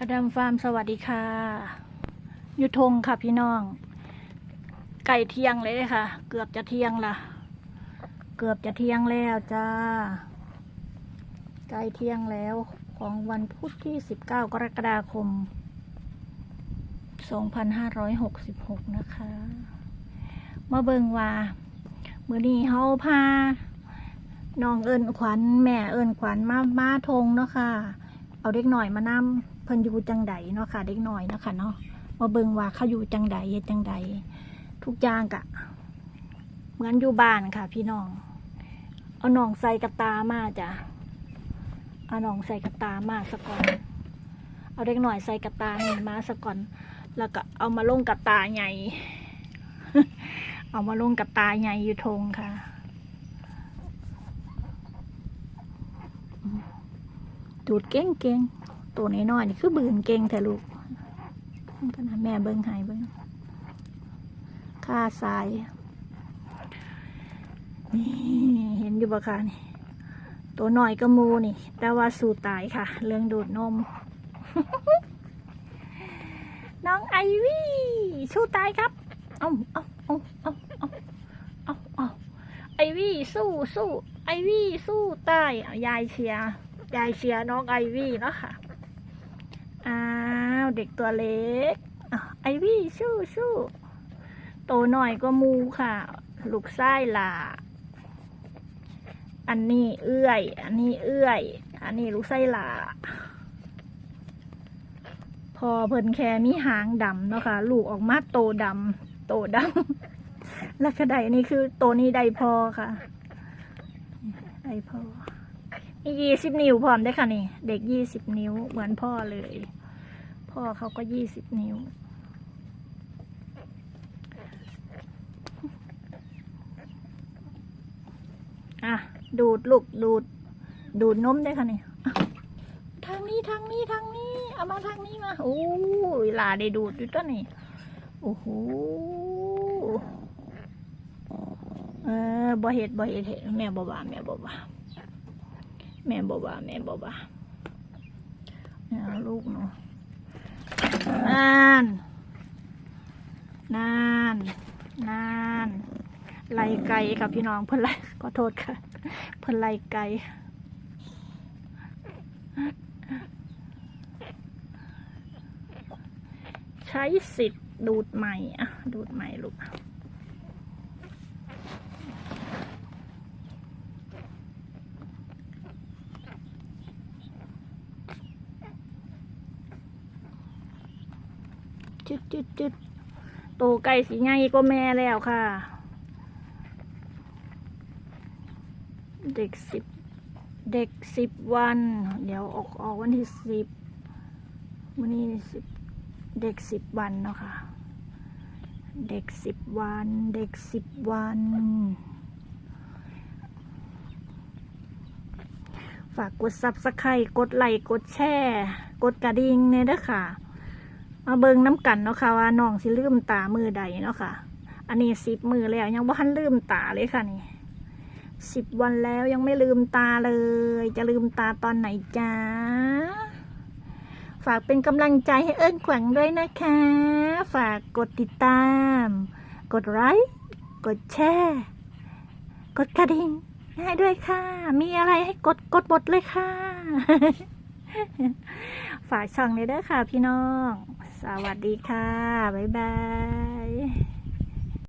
อดัมฟาร์มสวัสดีค่ะ ยุทงค่ะพี่น้อง ไก่เที่ยงเลยค่ะ เกือบจะเที่ยงละเกือบจะเที่ยงแล้วจ้า ไก่เที่ยงแล้วของวันพุธที่ 19 กรกฎาคม 2566 นะคะ มาเบิงว่ามือนี้เฮาพาน้องเอิญขวัญ แม่เอิญขวัญมามาทงเนาะค่ะ เอาเด็กหน่อยมานำเพิ่นอยู่จังใดเนาะค่ะ เด็กหน่อยเนาะค่ะเนาะมาเบิ่งว่าเขาอยู่จังใดเฮ็ดจังใดทุกอย่างกะ เหมือนอยู่บ้านค่ะ พี่น้อง เอาน้องใส่กระตามาจ้ะเอาน้องใส่กระตามาสะก่อน เอาเด็กหน่อยใส่กระตานี่มาสะก่อน แล้วก็เอามาลงกระตาใหญ่ เอามาลงกระตาใหญ่อยู่ทงค่ะดูดเก่งเก่ง ตัวน้อยๆนี่คือบืนเก่งแต่ลูกขนาดแม่เบิ้งหายเบิ้งค่าสายนี่เห็นอยู่บ่คะนี่ตัวหน่อยก็มูนี่ แต่ว่าสู่ตายค่ะ เรื่องดูดนม น้องไอวี่สู้ตายครับ เอาเอาเอาเอาเอาเอาเอาไอวี่สู้สู้ไอวี่สู้ตายยายเชียร์ยายเชียร์น้องไอวี่เนาะค่ะ อ้าวเด็กตัวเล็กไอวี่สู้สู้โตหน่อยก็มูค่ะ ลูกไส้หลาอันนี้เอื้อย อันนี้เอื้อย อันนี้ลูกไส้หลาพอเพิ่นแค่มีหางดำเนาะค่ะลูกออกมาโตดำโตดำแล้วกระไดนี่คือโตนี้ไดพอค่ะไดพอมียี่สิบนิ้วพร้อมได้ค่ะนี่ เด็กยี่สิบนิ้วเหมือนพ่อเลย พ่อเขาก็ยี่สิบนิ้ว อะ ดูดลูกดูด ดูดนมได้อค่ะนี่อะทางนี้ทางนี้ทางนี้ เอามาทางนี้มาโอ้ยหลาได้ดูดอยู่ต้นนี่โอ้โหเออบ่เห็ดบ่เห็ดเห็ดแม่บ่ว่าแม่บ่ว่าแม่บอกว่าแม่บอกว่าเนี่ยลูกเนาะ นานนานนานไล่ไก่ค่ะพี่น้องเพื่อนไล่ขอโทษค่ะ เพื่อนไล่ไก่ใช้สิทธิ์ดูดใหม่อะดูดใหม่ลูก จุดจุดจุดโตไก่สีใหญ่ก็แม่แล้วค่ะ เด็กสิบเด็กสิบวัน เดี๋ยวออกออกวันที่สิบวันนี้สิบเด็กสิบวันเนาะค่ะ เด็กสิบวัน เด็กสิบวัน ฝากกดซับสไครต์กดไลค์กดแชร์ กดกระดิ่งเนี่ยเด้อค่ะ มาเบิงน้ำกันเนาะค่ะว่าน้องสิลืมตามือใดเนาะค่ะ อันนี้สิบมือแล้วยังบ่ทันลืมตาเลยค่ะนี่สิบวันแล้วยังไม่ลืมตาเลย จะลืมตาตอนไหนจ้าฝากเป็นกำลังใจให้เอิ้นขวัญด้วยนะคะ ฝากกดติดตาม กดไลค์กดแชร์กดกระดิ่งให้ด้วยค่ะ มีอะไรให้กดกดหมดเลยค่ะ ฝากช่องเลยด้วยค่ะพี่น้อง สวัสดีค่ะ บ๊ายบาย